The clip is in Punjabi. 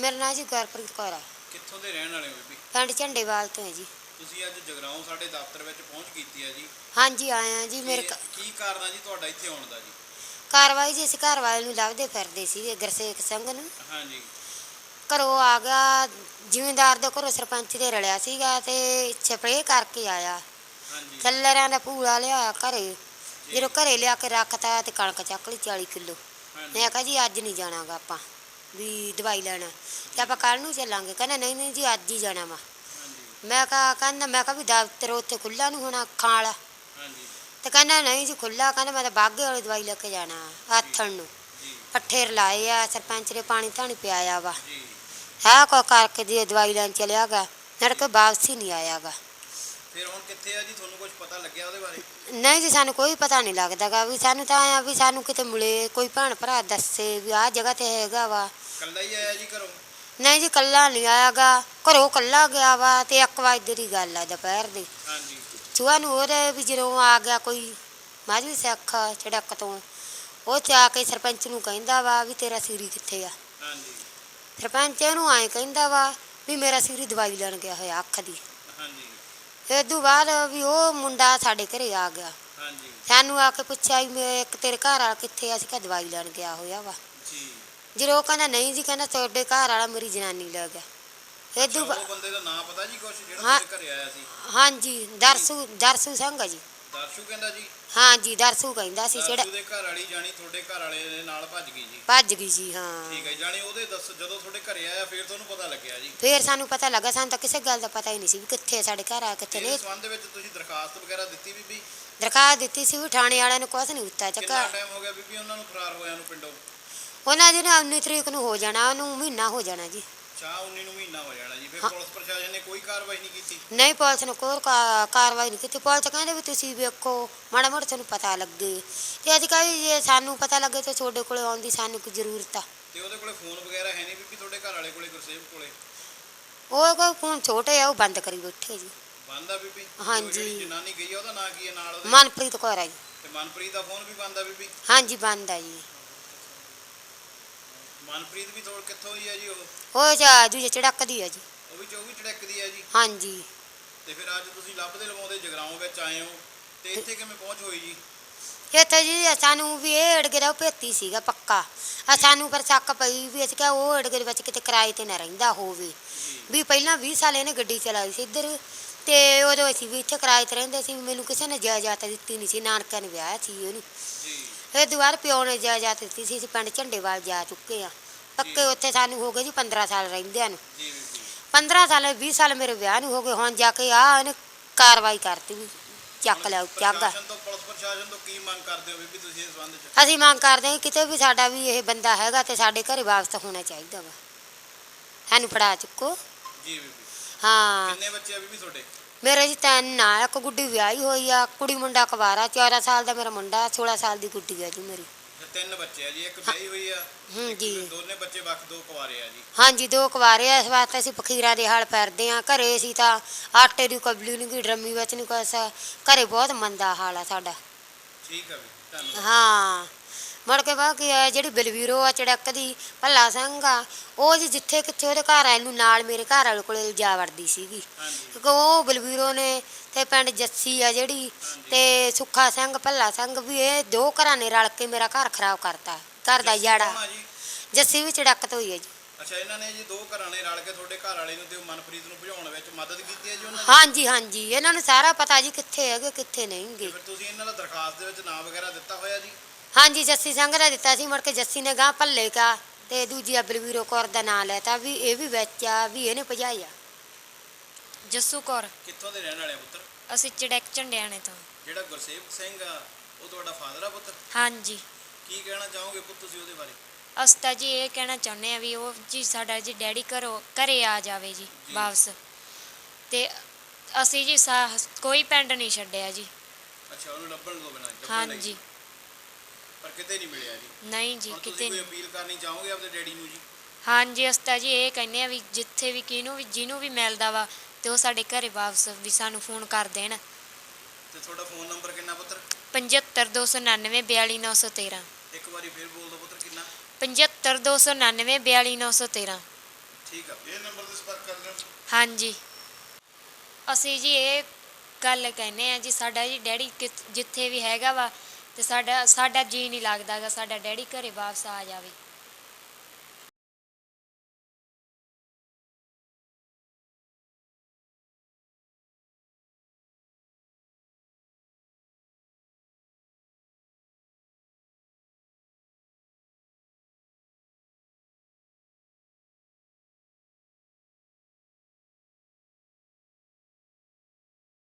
ਕਮਲਪ੍ਰੀਤ ਕੌਰ ਆ। ਕਿੱਥੋਂ ਦੇ ਰਹਿਣ ਵਾਲੇ ਹੋ ਬੀਬੀ? ਪਿੰਡ ਝੰਡੇਵਾਲ ਤੋਂ ਹੈ ਜੀ। ਤੁਸੀਂ ਅੱਜ ਜਗਰਾਉਂ ਸਾਡੇ ਦਫ਼ਤਰ ਵਿੱਚ ਪਹੁੰਚ ਕੀਤੀ ਹੈ ਜੀ। ਹਾਂਜੀ ਆਏ ਆ ਜੀ ਮੇਰੇ ਕੀ- ਕਾਰਨ ਆ ਜੀ ਤੁਹਾਡਾ ਇੱਥੇ ਆਉਣ ਦਾ ਜੀ? ਕਾਰਵਾਈ ਜੀ ਅਸੀਂ ਘਰ ਵਾਲੇ ਨੂੰ ਲੱਭਦੇ ਫਿਰਦੇ ਸੀ ਗੁਰਸੇਖ ਸਿੰਘ ਨੂੰ। ਹਾਂਜੀ। ਘਰੋਂ ਆ ਗਿਆ ਜ਼ਿਮੀਂਦਾਰ ਦੇ ਘਰੋਂ ਸਰਪੰਚ ਦੇ ਰਲਿਆ ਸੀਗਾ ਤੇ ਸਪਰੇਅ ਕਰਕੇ ਆਇਆ। ਹਾਂਜੀ। ਥੱਲਰਿਆਂ ਦਾ ਪੂਲਾ ਲਿਆ ਘਰੇ। ਜਦੋਂ ਘਰੇ ਲਿਆ ਕੇ ਰੱਖਤਾ ਤੇ ਕਣਕ ਚੱਕ ਲਈ 40 ਕਿਲੋ। ਹਾਂਜੀ। ਮੈਂ ਕਿਹਾ ਜੀ ਅੱਜ ਨਹੀਂ ਜਾਣਾਗਾ ਆਪਾਂ। ਵੀ ਦਵਾਈ ਲੈਣਾ। ਤੇ ਆਪਾਂ ਕੱਲ ਨੂੰ ਚੱਲਾਂਗੇ। ਕਹਿੰਦਾ ਨਹੀਂ ਨਹੀਂ ਜੀ ਅੱਜ ਹੀ ਜਾਣਾ ਵਾ। ਮੈਂ ਕਿਹਾ ਕਹਿੰਦਾ ਮੈਂ ਕਿਹਾ ਵੀ ਦਫ਼ਤਰ ਉੱਥੇ ਖੁੱਲਾ ਨਹੀਂ ਹੋਣਾ ਖਾਣ ਵਾਲਾ। ਹਾਂਜੀ। ਤੇ ਕਹਿੰਦਾ ਨਹੀਂ ਜੀ ਖੁੱਲਾ ਕਹਿੰਦਾ ਮੈਂ ਤਾਂ ਬਾਗੇ ਵਾਲੀ ਦਵਾਈ ਲੈ ਕੇ ਜਾਣਾ ਆਥਣ ਨੂੰ। ਪੱਠੇ ਰਲਾਏ ਆ ਸਰਪੰਚ ਨੇ ਪਾਣੀ ਧਾਣੀ ਪਿਆਇਆ ਵਾ। ਹੈ ਕੋ ਕਰਕੇ ਦੀ ਦਵਾਈ ਲੈਣ ਚਲਿਆ ਗਾ ਨੜ ਕੇ ਵਾਪਸ ਹੀ ਨਹੀਂ ਆਇਆਗਾ ਫਿਰ ਹੁਣ ਕਿੱਥੇ ਆ ਜੀ? ਤੁਹਾਨੂੰ ਕੁਝ ਪਤਾ ਲੱਗਿਆ ਉਹਦੇ ਬਾਰੇ? ਨਹੀਂ ਜੀ ਸਾਨੂੰ ਕੋਈ ਪਤਾ ਨਹੀਂ ਲੱਗਦਾਗਾ। ਵੀ ਸਾਨੂੰ ਤਾਂ ਆਇਆ ਵੀ ਸਾਨੂੰ ਕਿਤੇ ਮਿਲੇ ਕੋਈ ਭੈਣ ਭਰਾ ਦੱਸੇ ਵੀ ਆਹ ਜਗ੍ਹਾ ਤੇ ਹੈਗਾ ਵਾ। ਕੱਲਾ ਹੀ ਆਇਆ ਜੀ ਘਰੋਂ? ਨਹੀਂ ਜੀ ਕੱਲਾ ਨਹੀਂ ਆਇਆਗਾ। ਘਰੋਂ ਕੱਲਾ ਗਿਆ ਵਾ ਤੇ 1 ਵਜੇ ਦੀ ਗੱਲ ਆ ਦੁਪਹਿਰ ਦੀ। ਹਾਂਜੀ। ਸੁਆ ਨੂੰ ਉਹਦੇ ਵੀ ਜਦੋਂ ਆ ਗਿਆ ਕੋਈ ਮਾਝੀ ਸਿੱਖ ਛੜਕ ਤੋਂ ਉਹ ਆ ਕੇ ਸਰਪੰਚ ਨੂੰ ਕਹਿੰਦਾ ਵਾ ਵੀ ਤੇਰਾ ਸੀਰੀ ਕਿੱਥੇ ਆ? ਹਾਂਜੀ। ਸਰਪੰਚ ਇਹਨੂੰ ਐਂ ਕਹਿੰਦਾ ਵਾ ਵੀ ਮੇਰਾ ਸੀਰੀ ਦਵਾਈ ਲੈਣ ਗਿਆ ਹੋਇਆ ਅੱਖ ਦੀ। ਇਹ ਤੋਂ ਬਾਅਦ ਵੀ ਉਹ ਮੁੰਡਾ ਸਾਡੇ ਘਰੇ ਆ ਗਿਆ। ਹਾਂਜੀ। ਸਾਨੂੰ ਆ ਕੇ ਪੁੱਛਿਆ ਵੀ ਮੈਂ ਇੱਕ ਤੇਰੇ ਘਰ ਵਾਲਾ ਕਿੱਥੇ ਆ? ਅਸੀਂ ਕਿਹਾ ਦਵਾਈ ਲੈਣ ਗਿਆ ਹੋਇਆ ਵਾ। ਜੀ। ਜਦੋਂ ਉਹ ਕਹਿੰਦਾ ਨਹੀਂ ਜੀ ਕਹਿੰਦਾ ਤੁਹਾਡੇ ਘਰ ਵਾਲਾ ਮੇਰੀ ਜਨਾਨੀ ਲੈ ਗਿਆ। ਇਹ ਅੱਛਾ, ਤੋਂ ਉਹ ਬੰਦੇ ਦਾ ਨਾਮ ਪਤਾ ਜੀ ਕੁਝ ਜਿਹੜਾ ਹਾਂ। ਤੁਹਾਡੇ ਘਰੇ ਆਇਆ ਸੀ? ਹਾਂਜੀ ਦਰਸੂ ਦਰਸੂ ਸਿੰਘ ਆ ਜੀ। ਦਰਸ਼ੂ ਕਹਿੰਦਾ ਜੀ? ਹਾਂਜੀ ਦਰਸੂ ਕਹਿੰਦਾ ਸੀ ਜਿਹੜਾ ਦਰਸ਼ੂ ਦੇ ਘਰ ਵਾਲੀ ਜਾਣੀ ਤੁਹਾਡੇ ਘਰ ਵਾਲੇ ਦੇ ਨਾਲ ਭੱਜ ਗਈ ਜੀ। ਭੱਜ ਗਈ ਜੀ ਹਾਂ। ਠੀਕ ਹੈ ਜੀ, ਜਾਣੀ ਉਹਦੇ ਦੱਸ ਜਦੋਂ ਤੁਹਾਡੇ ਘਰੇ ਆਇਆ ਫਿਰ ਤੁਹਾਨੂੰ ਪਤਾ ਲੱਗਿਆ ਜੀ। ਫੇਰ ਸਾਨੂੰ ਪਤਾ ਲੱਗਾ ਸਾਨੂੰ ਤਾਂ ਕਿਸੇ ਗੱਲ ਦਾ ਪਤਾ ਹੀ ਨਹੀਂ ਸੀ ਵੀ ਕਿੱਥੇ ਸਾਡੇ ਘਰ ਆ ਕਿੱਥੇ ਇਸ ਨਹੀਂ। ਸੰਬੰਧ ਦੇ ਵਿੱਚ ਤੁਸੀਂ ਦਰਖਾਸਤ ਵਗੈਰਾ ਦਿੱਤੀ ਬੀਬੀ? ਦਰਖਾਸਤ ਦਿੱਤੀ ਸੀ ਵੀ ਥਾਣੇ ਵਾਲਿਆਂ ਨੇ ਕੁਛ ਨਹੀਂ ਦਿੱਤਾ ਕਿੰਨਾ ਚੱਕਾ ਟਾਈਮ ਹੋ ਗਿਆ ਬੀਬੀ ਉਹਨਾਂ ਨੂੰ ਫਰਾਰ ਹੋਇਆਂ ਨੂੰ ਪਿੰਡੋਂ? ਉਹਨਾਂ ਦੀ ਨਾ 19 ਤਰੀਕ ਨੂੰ ਹੋ ਜਾਣਾ ਉਹਨੂੰ ਮਹੀਨਾ ਹੋ ਜਾਣਾ ਜੀ। ਚਾਹ 19 ਨੂੰ ਮਹੀਨਾ ਹੋ ਜਾਣਾ ਜੀ ਫਿਰ ਹਾਂ। ਪੁਲਿਸ ਪ੍ਰਸ਼ਾਸਨ ਨੇ ਕੋਈ ਕਾਰਵਾਈ ਨਹੀਂ ਕੀਤੀ। ਨਹੀਂ ਪੁਲਿਸ ਨੇ ਕੋਈ ਕਾ- ਕਾਰਵਾਈ ਨਹੀਂ ਕੀਤੀ। ਪੁਲਿਸ ਕਹਿੰਦੇ ਵੀ ਤੁਸੀਂ ਵੇਖੋ ਮਾੜਾ ਮੋਟਾ ਤੁਹਾਨੂੰ ਪਤਾ ਲੱਗੇ। ਤੇ ਅੱਜ ਕੱਲ੍ਹ ਜੇ ਸਾਨੂੰ ਪਤਾ ਲੱਗੇ ਤਾਂ ਤੁਹਾਡੇ ਕੋਲੇ ਆਉਣ ਦੀ ਸਾਨੂੰ ਕੀ ਜ਼ਰੂਰਤ ਆ। ਤੇ ਉਹਦੇ ਕੋਲੇ ਫੋਨ ਵਗੈਰਾ ਹੈ ਨਹੀਂ ਬੀਬੀ ਤੁਹਾਡੇ ਘਰ ਵਾਲੇ ਕੋਲੇ ਗੁਰਸੇਵ ਕੋਲੇ? ਉਹ ਕੋਈ ਫੋਨ ਛੋਟੇ ਆ ਉਹ ਬੰਦ ਕਰੀ ਬੈਠੇ ਜੀ। ਬੰਦ ਆ ਬੀਬੀ? ਤੇ ਉਹ ਹਾਂਜੀ। ਜਿਹੜੀ ਜਨਾਨੀ ਗਈ ਆ ਉਹਦਾ ਨਾਂ ਕੀ ਹੈ ਨਾਲ ਉਹਦੇ? ਮਨਪ੍ਰੀਤ ਕੌਰ ਆ ਜੀ। ਤੇ ਮਨਪ੍ਰੀਤ ਦਾ ਫੋਨ ਵੀ ਬੰਦ ਆ ਬੀਬੀ? ਹਾਂਜੀ ਬੰਦ ਆ ਜੀ। ਮਨਪ੍ਰੀਤ ਵੀ ਥੋੜ ਕਿੱਥੋਂ ਦੀ ਆ ਜੀ ਉਹ? ਉਹ ਜਾ ਦੂਜੇ ਚੜਕਦੀ ਆ ਜੀ। ਉਹ ਵੀ 24 ਚੜਕਦੀ ਆ ਜੀ। ਹਾਂਜੀ। ਤੇ ਫਿਰ ਅੱਜ ਤੁਸੀਂ ਲੱਭਦੇ ਲਵਾਉਂਦੇ ਜਗਰਾਉਂ ਵਿੱਚ ਆਏ ਹੋ। ਤੇ ਇੱਥੇ ਕਿਵੇਂ ਪਹੁੰਚ ਹੋਈ ਜੀ? ਇੱਥੇ ਜੀ ਸਾਨੂੰ ਵੀ ਇਹ ਅੜਗੇ ਦਾ ਭੇਤੀ ਸੀਗਾ ਪੱਕਾ। ਆ ਸਾਨੂੰ ਪਰ ਸ਼ੱਕ ਪਈ ਵੀ ਅਸੀਂ ਕਿਹਾ ਉਹ ਅੜਗੇ ਵਿੱਚ ਕਿਤੇ ਕਿਰਾਏ ਤੇ ਨਾ ਰਹਿੰਦਾ ਹੋਵੇ। ਵੀ ਪਹਿਲਾਂ 20 ਸਾਲ ਇਹਨੇ ਗੱਡੀ ਚਲਾਈ ਸੀ ਇੱਧਰ। ਤੇ ਉਦੋਂ ਅਸੀਂ ਵੀ ਇੱਥੇ ਕਿਰਾਏ ਤੇ ਰਹਿੰਦੇ ਸੀ ਮੈਨੂੰ ਕਿਸੇ ਨੇ ਜਾਇਦਾਦ ਦਿੱਤੀ ਨਹੀਂ ਸੀ ਨਾਨਕਿਆਂ ਨੇ ਵਿਆਹ ਸੀ ਉਹਨੂੰ ਜੀ। ਇਹ ਦੁਆਰ ਪਿਓ ਨੇ ਜਾਇਦਾਦ ਦਿੱਤੀ ਸੀ ਅਸੀਂ ਪਿੰਡ ਝੰਡੇਵਾਲ ਜਾ ਚੁੱਕੇ ਆ ਪੱਕੇ ਉੱਥੇ ਸਾਨੂੰ ਹੋ ਗਏ ਜੀ 15 ਸਾਲ ਰਹਿੰਦਿਆਂ ਨੂੰ। ਜੀ ਬੀਬੀ 15 ਸਾਲ 20 ਸਾਲ ਮੇਰੇ ਵਿਆਹ ਨੂੰ ਹੋ ਗਏ। ਹੁਣ ਜਾ ਕੇ ਆ ਇਹਨੇ ਕਾਰਵਾਈ ਕਰਤੀ ਵੀ ਚੱਕ ਲਿਆ ਚਾਗਾ ਪ੍ਰਸ਼ਾਸਨ ਤੋਂ ਪੁਲਿਸ ਪ੍ਰਸ਼ਾਸਨ ਤੋਂ ਕੀ ਮੰਗ ਕਰਦੇ ਹੋ ਬੀਬੀ ਤੁਸੀਂ ਇਸ ਸੰਬੰਧ 'ਚ? ਅਸੀਂ ਮੰਗ ਕਰਦੇ ਹਾਂ ਕਿਤੇ ਵੀ ਸਾਡਾ ਵੀ ਇਹ ਬੰਦਾ ਹੈਗਾ ਤੇ ਸਾਡੇ ਘਰੇ ਵਾਪਸ ਹੋਣਾ ਚਾਹੀਦਾ ਵਾ। ਸਾਨੂੰ ਫੜਾ ਚੁੱਕੋ। ਜੀ ਬੀਬੀ ਹਾਂ। ਕਿੰਨੇ ਬੱਚੇ ਆ ਬੀਬੀ ਤੁਹਾਡੇ? ਮੇਰੇ ਜੀ ਤਿੰਨ ਆ ਇੱਕ ਗੁੱਡੀ ਵਿਆਹੀ ਹੋਈ ਆ ਕੁੜੀ ਮੁੰਡਾ ਕੁਵਾਰਾ 14 ਸਾਲ ਦਾ ਮੇਰਾ ਮੁੰਡਾ 16 ਸਾਲ ਦੀ ਗੁੱਡੀ ਆ ਜੀ ਮੇਰੀ। ਤਿੰਨ ਬੱਚੇ ਆ ਜੀ ਇੱਕ ਵਿਆਹੀ ਹੋਈ ਆ ਹੂੰ ਇੱਕ ਜੀ। ਦੋਨੇ ਬੱਚੇ ਵੱਖ ਦੋ ਕੁਆਰੇ ਆ ਜੀ। ਹਾਂਜੀ ਦੋ ਕੁਵਾਰੇ ਆ ਇਸ ਵਾਸਤੇ ਅਸੀਂ ਫਕੀਰਾਂ ਦੇ ਹਾਲ ਫਿਰਦੇ ਆ ਘਰੇ ਸੀ ਤਾਂ ਆਟੇ ਦੀ ਕਬਲੀ ਨਹੀਂ ਗੀ ਡਰਮੀ ਵਿੱਚ ਨਹੀਂ ਕੁਛ ਘਰੇ ਬਹੁਤ ਮੰਦਾ ਹਾਲ ਆ ਸਾਡਾ। ਠੀਕ ਆ ਬੀਬੀ ਧੰਨਵਾਦ। ਹਾਂ। ਮੁੜ ਕੇ ਬਾਕੀ ਆ ਜਿਹੜੀ ਬਲਵੀਰੋ ਆ ਚੜਕ ਦੀ ਭੱਲਾ ਸਿੰਘ ਆ ਉਹ ਜੀ ਜਿੱਥੇ ਕਿੱਥੇ ਉਹਦੇ ਘਰ ਵਾਲੇ ਨੂੰ ਨਾਲ ਮੇਰੇ ਘਰ ਵਾਲੇ ਕੋਲੇ ਜਾ ਵੜਦੀ ਸੀਗੀ। ਕਿਉਂਕਿ ਉਹ ਬਲਵੀਰੋ ਨੇ ਤੇ ਪਿੰਡ ਜੱਸੀ ਆ ਜਿਹੜੀ ਤੇ ਸੁੱਖਾ ਸਿੰਘ ਭੱਲਾ ਸਿੰਘ ਵੀ ਇਹ ਦੋ ਘਰਾਂ ਨੇ ਰਲ ਕੇ ਮੇਰਾ ਘਰ ਖਰਾਬ ਕਰਤਾ ਘਰ ਦਾ ਜੱਸੀ ਯਾੜਾ। ਕੌਣ ਆ ਜੀ? ਜੱਸੀ ਵੀ ਚੜਕ ਤੋਂ ਹੀ ਹੈ ਜੀ। ਅੱਛਾ ਇਹਨਾਂ ਨੇ ਜੀ ਦੋ ਘਰਾਂ ਨੇ ਰਲ ਕੇ ਤੁਹਾਡੇ ਘਰ ਵਾਲੇ ਨੂੰ ਤੇ ਮਨਪ੍ਰੀਤ ਨੂੰ ਭਜਾਉਣ ਵਿੱਚ ਮਦਦ ਕੀਤੀ ਹੈ ਜੀ ਉਹਨਾਂ ਨੇ ਹਾਂਜੀ ਹਾਂਜੀ। ਇਹਨਾਂ ਨੂੰ ਸਾਰਾ ਪਤਾ ਜੀ ਕਿੱਥੇ ਹੈਗੇ ਕਿੱਥੇ ਨਹੀਂਗੇ। ਫਿਰ ਤੁਸੀਂ ਇਹਨਾਂ ਦਾ ਦਰਖਾਸਤ ਦੇ ਵਿੱਚ ਨਾਮ ਵਗੈਰਾ ਦਿੱਤਾ ਹੋਇਆ ਜੀ? ਹਾਂਜੀ ਜੱਸੀ ਸਿੰਘ ਦਾ ਦਿੱਤਾ ਸੀ ਮੁੜ ਕੇ ਜੱਸੀ ਨੇ ਗਾਂ ਭੱਲੇ ਕਾ ਤੇ ਦੂਜੀ ਬਲਵੀਰੋ ਕੌਰ ਦਾ ਨਾਂ ਲੈਤਾ ਵੀ ਇਹ ਵੀ ਵਿੱਚ ਆ ਵੀ ਇਹਨੇ ਭਜਾਇਆ ਜੱਸੂ ਕੌਰ। ਕਿੱਥੋਂ ਦੇ ਰਹਿਣ ਵਾਲੇ ਆ ਪੁੱਤਰ? ਅਸੀਂ ਚੜੈਕ ਝੰਡਿਆਣੇ ਤੋਂ। ਜਿਹੜਾ ਗੁਰਸੇਵਕ ਸਿੰਘ ਆ ਉਹ ਤੁਹਾਡਾ ਫਾਦਰ ਆ ਪੁੱਤਰ? ਹਾਂਜੀ। ਕੀ ਕਹਿਣਾ ਚਾਹੋਗੇ ਪੁੱਤ ਤੁਸੀਂ ਉਹਦੇ ਬਾਰੇ? ਅਸੀਂ ਤਾਂ ਜੀ ਇਹ ਕਹਿਣਾ ਚਾਹੁੰਦੇ ਆ ਵੀ ਉਹ ਜੀ ਸਾਡਾ ਜੀ ਡੈਡੀ ਘਰੋਂ ਘਰੇ ਆ ਜਾਵੇ ਜੀ ਵਾਪਸ। ਤੇ ਅਸੀਂ ਜੀ ਸਾ- ਕੋਈ ਪਿੰਡ ਨਹੀਂ ਛੱਡਿਆ ਜੀ। ਅੱਛਾ ਉਹਨੂੰ ਲੱਭਣ ਤੋਂ ਬਿਨਾਂ ਲੱਭਣ ਲਈ। ਹਾਂਜੀ ਪਰ ਕਿਤੇ ਨਹੀਂ ਮਿਲਿਆ ਜੀ। ਨਹੀਂ ਜੀ ਹੁਣ ਕਿਤੇ ਕੋਈ ਨਹੀਂ। ਅਪੀਲ ਕਰਨੀ ਚਾਹੋਗੇ ਆਪਣੇ ਡੈਡੀ ਨੂੰ ਜੀ? ਹਾਂਜੀ ਅਸੀਂ ਤਾਂ ਜੀ ਇਹ ਕਹਿੰਦੇ ਆ ਵੀ ਜਿੱਥੇ ਵੀ ਕਿਹਨੂੰ ਵੀ ਜਿਹਨੂੰ ਵੀ ਮਿਲਦਾ ਵਾ ਤੇ ਉਹ ਸਾਡੇ ਘਰੇ ਵਾਪਸ ਵੀ ਸਾਨੂੰ ਫੋਨ ਕਰ ਦੇਣ। ਤੇ ਤੁਹਾਡਾ ਫੋਨ ਨੰਬਰ ਕਿੰਨਾ ਪੁੱਤਰ? 75299 42913 ਇੱਕ ਵਾਰੀ ਫੇਰ ਬੋਲ ਦਿਓ ਪੁੱਤਰ ਕਿੰਨਾ? 75299 42913 ਠੀਕ ਆ। ਇਹ ਨੰਬਰ ਤੇ ਸੰਪਰਕ ਕਰ ਲਿਓ। ਹਾਂਜੀ। ਅਸੀਂ ਜੀ ਇਹ ਗੱਲ ਕਹਿੰਨੇ ਆ ਜੀ ਸਾਡਾ ਜੀ ਡੈਡੀ ਕਿਤ- ਜਿੱਥੇ ਵੀ ਹੈਗਾ ਵਾ ਤੇ ਸਾਡਾ ਸਾਡਾ ਜੀ ਨਹੀਂ ਲੱਗਦਾਗਾ ਸਾਡਾ ਡੈਡੀ ਘਰੇ ਵਾਪਸ ਆ ਜਾਵੇ।